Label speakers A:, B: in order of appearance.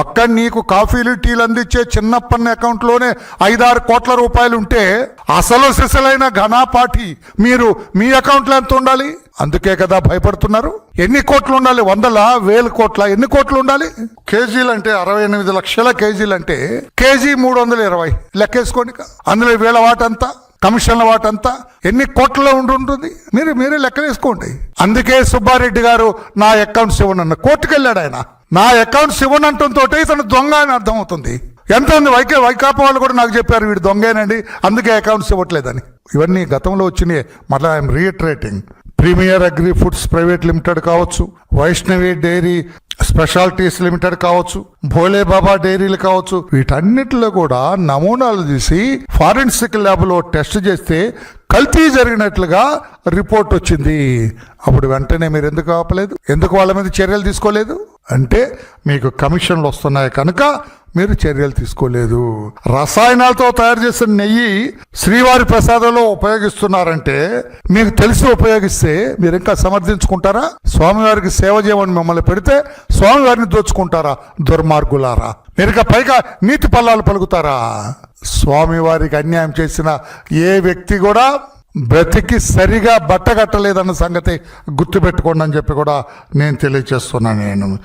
A: ఒక్క నీకు కాఫీలు టీలు అందించే చిన్నప్పన్న అకౌంట్లోనే ఐదారు కోట్ల రూపాయలు ఉంటే అసలు సిసలైన ఘనాపాఠి మీరు మీ అకౌంట్లో ఎంత ఉండాలి? అందుకే కదా భయపడుతున్నారు. ఎన్ని కోట్లు ఉండాలి? వందల? వేల కోట్ల? ఎన్ని కోట్లు ఉండాలి? కేజీలు అంటే అరవై ఎనిమిది లక్షల కేజీలు అంటే కేజీ మూడు వందల ఇరవై లెక్కేసుకోండి. అందులో వేల వాటంతా కమిషన్ల వాటంతా ఎన్ని కోట్లలో ఉంటుంది? మీరు మీరే లెక్క వేసుకోండి అందుకే సుబ్బారెడ్డి గారు నా అకౌంట్స్ ఇవ్వను అన్న కోర్టుకు వెళ్ళాడు ఆయన. నా అకౌంట్స్ ఇవ్వనంటంతో ఇతను దొంగ అని అర్థం అవుతుంది ఎంత ఉంది వైకే వైకాపా వాళ్ళు కూడా నాకు చెప్పారు వీడు దొంగేనండి అందుకే అకౌంట్స్ ఇవ్వట్లేదని ఇవన్నీ గతంలో వచ్చినాయి. మళ్ళీ I'm reiterating. Premier agri foods private limited కావచ్చు వైష్ణవి డైరీ స్పెషాలిటీస్ లిమిటెడ్ కావచ్చు భోలే బాబా డైరీలు కావచ్చు వీటన్నిటిలో కూడా నమూనాలు తీసి ఫారెన్సిక్ ల్యాబ్లో టెస్ట్ చేస్తే కల్తీ జరిగినట్లుగా రిపోర్ట్ వచ్చింది. అప్పుడు వెంటనే మీరు ఎందుకు ఆపలేదు? ఎందుకు వాళ్ళ మీద చర్యలు తీసుకోలేదు? అంటే మీకు కమిషన్లు వస్తున్నాయి కనుక మీరు చర్యలు తీసుకోలేదు. రసాయనాలతో తయారు చేసిన నెయ్యి శ్రీవారి ప్రసాదంలో ఉపయోగిస్తున్నారంటే మీకు తెలిసి ఉపయోగిస్తే మీరు ఇంకా సమర్థించుకుంటారా? స్వామివారికి సేవ చేయమని మిమ్మల్ని పెడితే స్వామివారిని దోచుకుంటారా దుర్మార్గులారా? మీరు ఇంకా పైగా నీతి పల్లాలు పలుకుతారా? స్వామివారికి అన్యాయం చేసిన ఏ వ్యక్తి కూడా బ్రతికి సరిగా బట్టగట్టలేదన్న సంగతి గుర్తుపెట్టుకోండి అని చెప్పి కూడా నేను తెలియచేస్తున్నాను నేను.